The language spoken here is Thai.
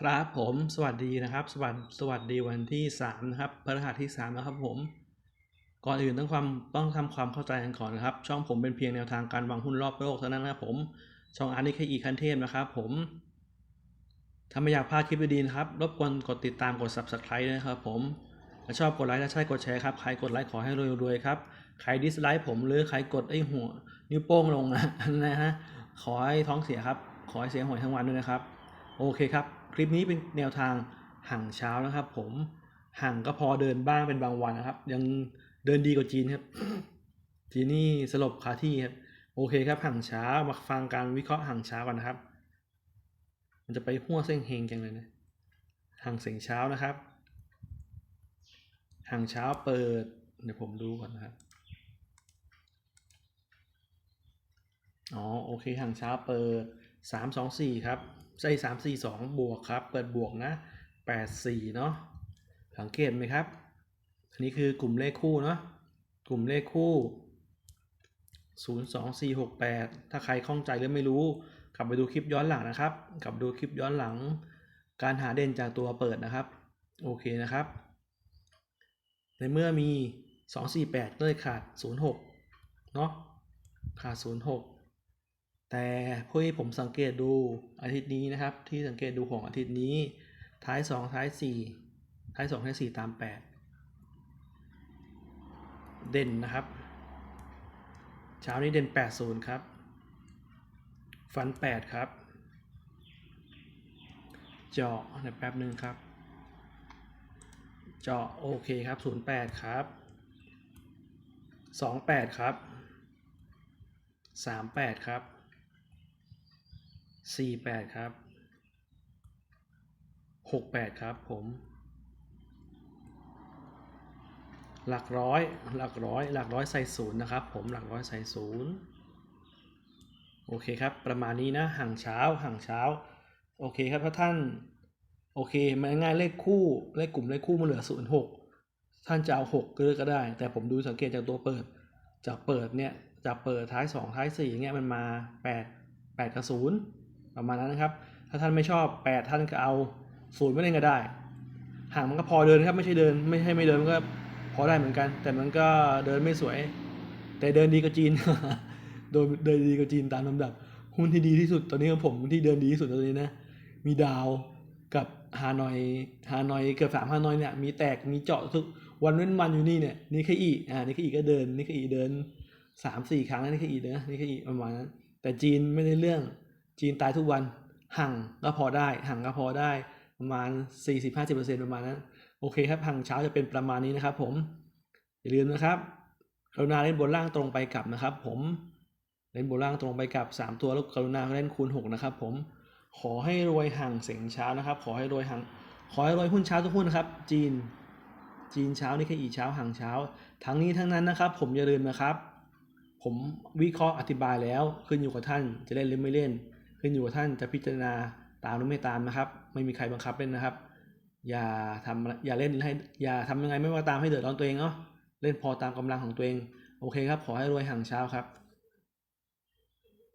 ครับผมสวัสดีนะครับสวัสดสวัสดีวันที่3นะครับพฤหัสที่3นะครับผม ก่อนอื่นต้องความต้องทำความเข้าใจกันก่อนนะครับ ช่องผมเป็นเพียงแนวทางการวางหุ้นรอบโลกเท่านั้นนะครับผม ช่องอาร์นิเคอีคันเทพนะครับผมถ้าไม่อยากพลาดคลิปดีๆนะครับ รบกวนกดติดตามกด subscribe ด้วยนะครับผมถ้าชอบกดไลค์ถ้าใช่กดแชร์ครับใครกดไลค์ขอให้รวยๆครับใครดิสไลค์ผมหรือใครกดไอ้หัวนิ้วโป้งลงนะนะฮะขอให้ท้องเสียครับ ขอให้เสียหวยทั้งวันด้วยนะครับ โอเคครับ คลิปนี้เป็นแนวทางห่างเช้านะครับ ผมห่างก็พอเดินบ้างเป็นบางวันนะครับ ยังเดินดีกว่าจีนครับ จีนนี่สลบคาที่ครับโอเคครับห่างเช้ามาฟังการวิเคราะห์ห่างเช้ากันนะครับ มันจะไปหัวเส้นเฮงจังเลยนะห่างเสียงเช้านะครับห่างเช้าเปิดเดี๋ยวผมดูก่อนนะครับอ๋อโอเคห่างเช้าเปิด สามสองสี่ครับใช่สามสี่สองบวกครับ เปิดบวกนะแปดสี่เนาะสังเกตไหมครับ อันนี้คือกลุ่มเลขคู่เนาะกลุ่มเลขคู่ศูนย์สองสี่หกแปดถ้าใครข้องใจหรือไม่รู้ กลับไปดูคลิปย้อนหลังนะครับ กลับดูคลิปย้อนหลัง การหาเด่นจากตัวเปิดนะครับ โอเคนะครับ ในเมื่อมี 248ก็เลยขาด 06 เนาะขาด 06 แต่พวกที่ผมสังเกตดูอาทิตย์นี้นะครับ ที่สังเกตดูของอาทิตย์นี้ ท้าย 2 ท้าย 4 ท้าย 2 ท้าย 4 ตาม 8 เด่นนะครับ เช้านี้เด่น 80 ครับ ฟัน 8 ครับ เจาะเดี๋ยวแป๊บหนึ่งครับ เจาะโอเคครับ 08 ครับ 28 ครับ 38 ครับ 48ครับ68ครับผม หลักร้อย หลักร้อย หลักร้อยใส่ศูนย์นะครับ ผม หลักร้อยใส่ศูนย์โอเคครับ ประมาณนี้นะ ห่างเช้า ห่างเช้า โอเคครับถ้าท่าน โอเค มันง่ายเลขคู่ เลขกลุ่มเลขคู่มันเหลือศูนย์หกท่านจะเอาหกก็ก็ได้ แต่ผมดูสังเกตจากตัวเปิด จากเปิดเนี่ย จากเปิดท้ายสองท้ายสี่เงี้ยมันมาแปดแปดกับศูนย์ ประมาณนั้นนะครับ ถ้าท่านไม่ชอบแปดท่านก็เอาศูนย์ไม่เล่นก็ได้ ห่างมันก็พอเดินครับไม่ใช่เดินไม่ใช่ไม่เดินมันก็พอได้เหมือนกัน แต่มันก็เดินไม่สวย แต่เดินดีกว่าจีน โดยเดินดีกว่าจีนตามลำดับ หุ้นที่ดีที่สุดตอนนี้ของผมที่เดินดีที่สุดตอนนี้นะ มีดาวกับฮานอยฮานอยเกือบสามฮานอยเนี่ยมีแตกมีเจาะทุกวันเว้นวันอยู่นี่เนี่ยนี่แค่อีอ่านี่แค่อีก็เดินนี่แค่อีเดินสามสี่ครั้งแล้วนี่แค่อีนะนี่แค่อีประมาณนั้นแต่จีนไม่ได้เรื่อง จีนตายทุกวันห่างก็พอได้ห่างก็พอได้ประมาณสี่สิบห้าสิบเปอร์เซ็นต์ประมาณนั้นโอเคครับห่างเช้าจะเป็นประมาณนี้นะครับผมอย่าลืมนะครับกรุณาเล่นบนล่างตรงไปกลับนะครับ ผมเล่นบนล่างตรงไปกลับ 3 ตัวแล้วกรุณาเล่นคูณ 6 นะครับ ผมขอให้รวยห่างเสียงเช้านะครับ ขอให้รวยห่างขอให้รวยหุ้นเช้าทุกหุ้นนะครับ จีน จีนเช้านี่แค่อีเช้าห่างเช้า ทั้งนี้ทั้งนั้นนะครับ ผมอย่าลืมนะครับ ผมวิเคราะห์อธิบายแล้วขึ้นอยู่กับท่านจะเล่นหรือไม่เล่น ขึ้นอยู่กับท่านจะพิจารณาตามหรือไม่ตามนะครับ ไม่มีใครบังคับเล่นนะครับ อย่าทำอย่าเล่นให้อย่าทำยังไงไม่ว่าตามให้เดือดร้อนตัวเองเนาะเล่นพอตามกำลังของตัวเอง โอเคครับ ขอให้รวยห่างเช้าครับ